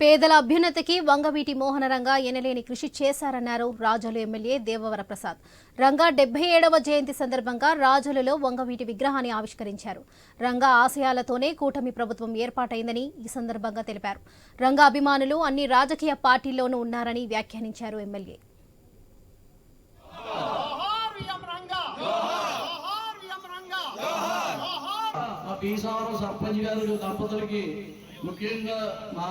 పేదల అభ్యున్నతికి వంగవీటి మోహనరంగ ఎనలేని కృషి చేశారన్నారు రాజోలు ఎమ్మెల్యే దేవవర ప్రసాద్ రంగా డెబ్బై ఏడవ జయంతి సందర్భంగా రాజోలులో వంగవీటి విగ్రహాన్ని ఆవిష్కరించారు రంగా ఆశయాలతోనే కూటమి ప్రభుత్వం ఏర్పాటైందని ఈ సందర్భంగా తెలిపారు రంగా అభిమానులు అన్ని రాజకీయ పార్టీల్లోనూ ఉన్నారని వ్యాఖ్యానించారు ఎమ్మెల్యే రంగా రంగా సర్పంచ్ గారు దంపతులకి ముఖ్యంగా మా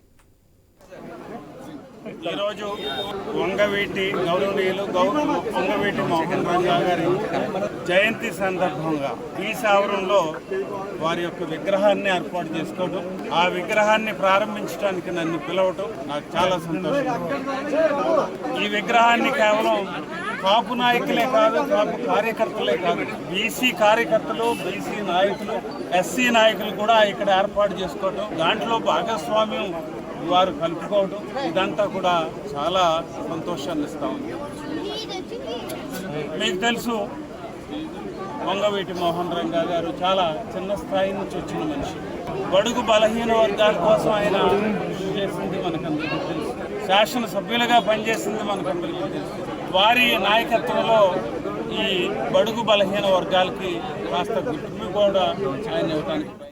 ఈరోజు వంగవీటి గౌరవనీయులు గౌరవ వంగవీటి మోహన్ రంగా గారి జయంతి సందర్భంగా ఈ సావరంలో వారి యొక్క విగ్రహాన్ని ఏర్పాటు చేసుకోవడం ఆ విగ్రహాన్ని ప్రారంభించడానికి నన్ను పిలవటం నాకు చాలా సంతోషం. ఈ విగ్రహాన్ని కేవలం కాపు నాయకులే కాదు కాపు కార్యకర్తలే కాదు బీసీ కార్యకర్తలు బీసీ నాయకులు ఎస్సీ నాయకులు కూడా ఇక్కడ ఏర్పాటు చేసుకోవటం దాంట్లో భాగస్వామ్యం వారు కలుపుకోవడం ఇదంతా కూడా చాలా సంతోషాన్ని ఇస్తూ ఉంది. మీకు తెలుసు వంగవీటి మోహన్ రంగా గారు చాలా చిన్న స్థాయి నుంచి వచ్చిన మనిషి. బడుగు బలహీన వర్గాల కోసం ఆయన కృషి చేసింది మనకందరికీ తెలుసు. శాసనసభ్యులుగా పనిచేసింది మనకందరికీ తెలుసు. వారి నాయకత్వంలో ఈ బడుగు బలహీన వర్గాలకి కాస్త గుర్తింపు కూడా ఆయన ఇవ్వడానికి